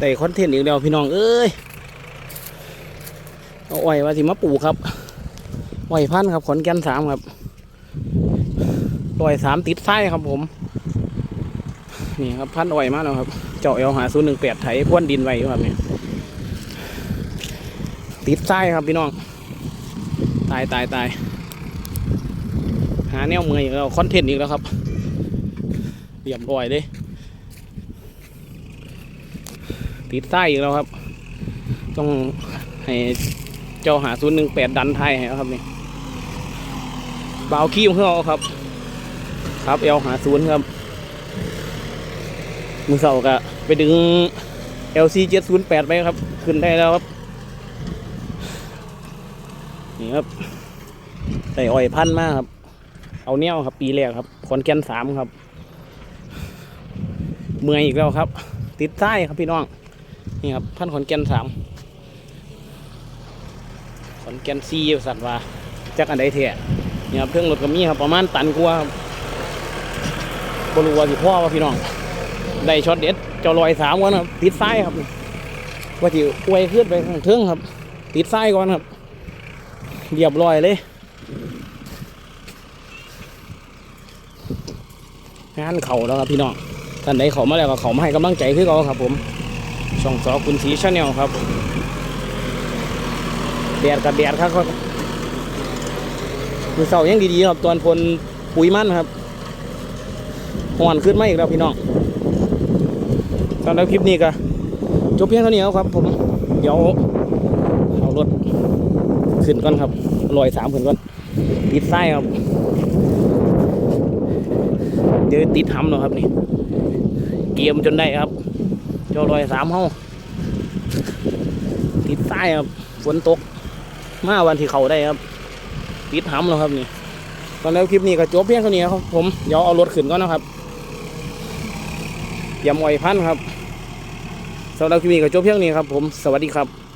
แต่คอนเทนต์อีกแล้วพี่น้องเอ้ยเอาอ้อยว่าสิมาปลูกครับอ้อยพันครับขอนแก่นสามครับอ้อยสามติดไส้ครับผม นี่ครับพันอ้อยมากแล้วครับ เจาะเอลหาศูนย์หนึ่งแปดไถพ่วนดินไว้ครับเนี่ยติดไส้ครับพี่น้อง ตายตายตายหาแนวเมืออีกแล้วคอนเทนต์อีกแล้วครับเรียบร้อยเลย ติดไส้อีกแล้วครับ ต้องให้เจ้าหาศูนย์หนึ่งแปดดันไทยให้เอาครับนี่เบาขี้ของเขาครับ ครับเอลหาศูนย์ครับมือเสาก็ไปดึง LC 708ไปครับ ขึ้นได้แล้วครับ นี่ครับใส่อ้อยพันธ์มากครับ เอาเนี้ยครับ ปีแรกครับขอนแก่นสามครับ เมื่อยอีกแล้วครับ ติดใต้ครับพี่น้อง นี่ครับพันขอนแก่นสามขอนแก่นซีสัตว์ว่าจักอันใดเถอะนี่ครับเครื่องรถก็มีครับประมาณตันกว่าครับรูว่าสิพ่อว่าพี่น้องได้ช็อตเด็ดเจ้าลอยสามก่อนครับติดไส้ครับว่าจิอวยขึ้นไปข้างเทิงครับ ติดไส้ก่อนครับเรียบร้อยเลยงานเขาแล้วครับพี่น้องท่านใดเขามาแล้วก็เขามาให้กำลังใจคือเขาครับผม ช่องสอคุณสีชาแนลครับแดดกับแดดครับมือเสายังดีๆครับตอนพลปุ๋ยมันครับหอนขึ้นมาอีกแล้วพี่น้องสำหรับคลิปนี้ก็จบเพียงเท่านี้แล้วครับผมเดี๋ยวเอารถขึ้นก่อนครับลอยสามขึ้นก่อนติดไส้ครับ เดี๋ยวติดทำแล้วครับนี่ เกียมจนได้ครับ จ้าลอยสามเฮาติดใต้ครับฝนตก มาวันที่เขาได้ครับ ติดห้ำแล้วครับนี่ตอนแล้วคลิปนี้ก็จบเพียงเท่านี้ครับผมเดี๋ยวเอารถขึ้นก่อนนะครับยำอ้อยพันครับสำหรับคลิปนี้ก็จบเพียงนี้ครับผมสวัสดีครับ